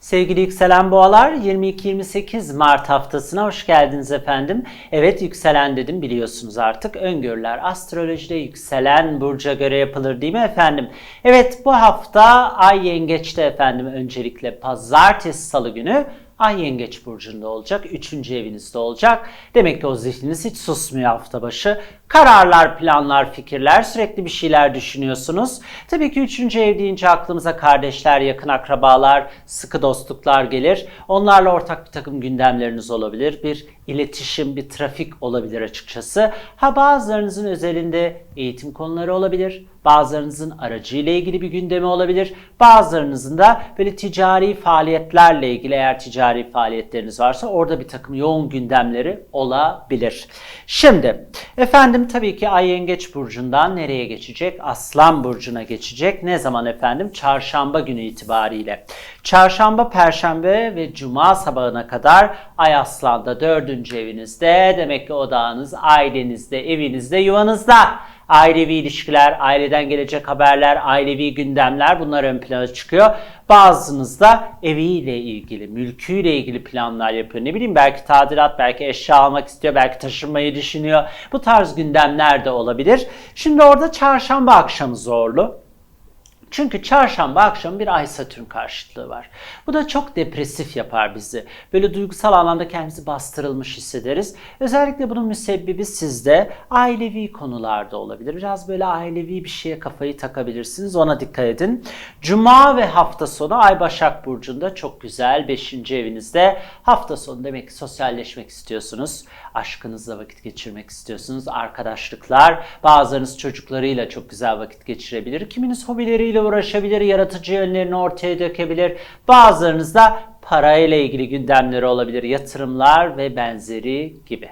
Sevgili yükselen boğalar 22-28 Mart haftasına hoş geldiniz efendim. Evet yükselen dedim biliyorsunuz artık. Öngörüler astrolojide yükselen burca göre yapılır değil mi efendim? Evet bu hafta Ay Yengeç'te efendim öncelikle pazartesi salı günü Ay Yengeç burcunda olacak. Üçüncü evinizde olacak. Demek ki o zihniniz hiç susmuyor hafta başı. Kararlar, planlar, fikirler sürekli bir şeyler düşünüyorsunuz. Tabii ki üçüncü ev deyince aklımıza kardeşler, yakın akrabalar, sıkı dostluklar gelir. Onlarla ortak bir takım gündemleriniz olabilir. Bir iletişim, bir trafik olabilir açıkçası. Ha bazılarınızın özelinde eğitim konuları olabilir. Bazılarınızın aracıyla ilgili bir gündemi olabilir. Bazılarınızın da böyle ticari faaliyetlerle ilgili eğer ticari faaliyetleriniz varsa orada bir takım yoğun gündemleri olabilir. Şimdi efendim tabii ki Ay Yengeç Burcu'ndan nereye geçecek? Aslan Burcu'na geçecek. Ne zaman efendim? Çarşamba günü itibariyle. Çarşamba, Perşembe ve Cuma sabahına kadar Ay Aslan'da dördüncü evinizde. Demek ki odağınız ailenizde, evinizde, yuvanızda. Ailevi ilişkiler, aileden gelecek haberler, ailevi gündemler bunlar ön plana çıkıyor. Bazınız da eviyle ilgili, mülküyle ilgili planlar yapıyor. Ne bileyim belki tadilat, belki eşya almak istiyor, belki taşınmayı düşünüyor. Bu tarz gündemler de olabilir. Şimdi orada çarşamba akşamı zorlu. Çünkü çarşamba akşamı bir ay satürn karşıtlığı var. Bu da çok depresif yapar bizi. Böyle duygusal anlamda kendimizi bastırılmış hissederiz. Özellikle bunun müsebbibi sizde ailevi konularda olabilir. Biraz böyle ailevi bir şeye kafayı takabilirsiniz. Ona dikkat edin. Cuma ve hafta sonu Ay Başak Burcu'nda çok güzel 5. evinizde. Hafta sonu demek ki sosyalleşmek istiyorsunuz. Aşkınızla vakit geçirmek istiyorsunuz. Arkadaşlıklar. Bazılarınız çocuklarıyla çok güzel vakit geçirebilir. Kiminiz hobileriyle uğraşabilir, yaratıcı yönlerini ortaya dökebilir. Bazılarınız da parayla ilgili gündemleri olabilir, yatırımlar ve benzeri gibi.